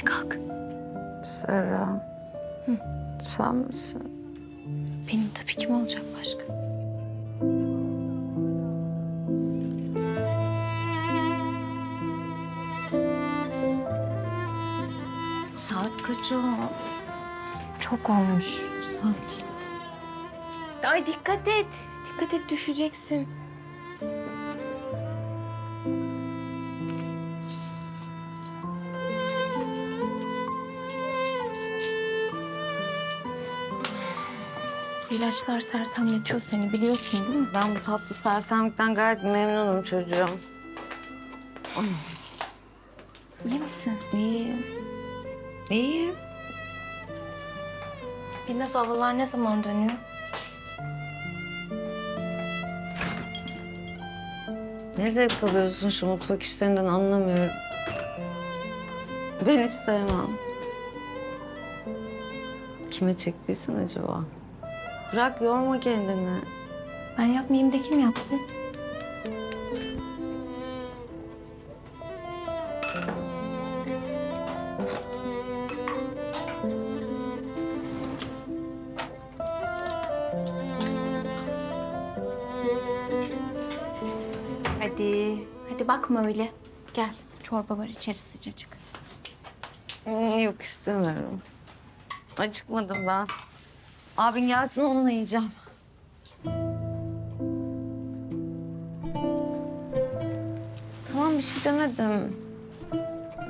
Hadi kalk. Serra. Sen misin? Benim tabii kim olacak başka? Saat kaç o? Çok olmuş saat. Ay dikkat et. Dikkat et düşeceksin. İlaçlar sersemletiyor seni biliyorsun değil mi? Ben bu tatlı sersemlikten gayet memnunum çocuğum. İyi misin? İyiyim. İyiyim. Bilmez havalar ne zaman dönüyor? Ne zevk alıyorsun şu mutfak işlerinden anlamıyorum. Ben hiç sevmem. Kime çektiysen acaba? Bırak yorma kendini. Ben yapmayayım da kim yapsın? Hadi. Hadi bakma öyle. Gel. Çorba var içeri sıcacık. Hmm, Yok istemiyorum. Acıkmadım ben. Abin gelsin onunla yiyeceğim. Tamam bir şey demedim.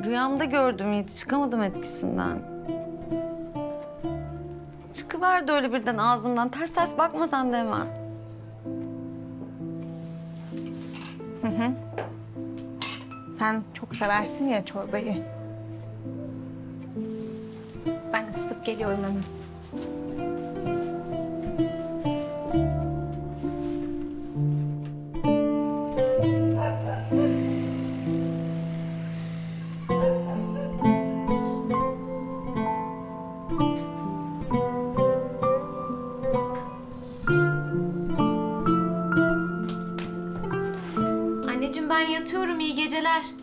Rüyamda gördüm Yiğit'i. Çıkamadım etkisinden. Çıkıverdi öyle birden ağzımdan. Ters ters bakma sen de hemen. Sen çok seversin ya çorbayı. Ben ısıtıp geliyorum hemen. Ben yatıyorum. iyi geceler.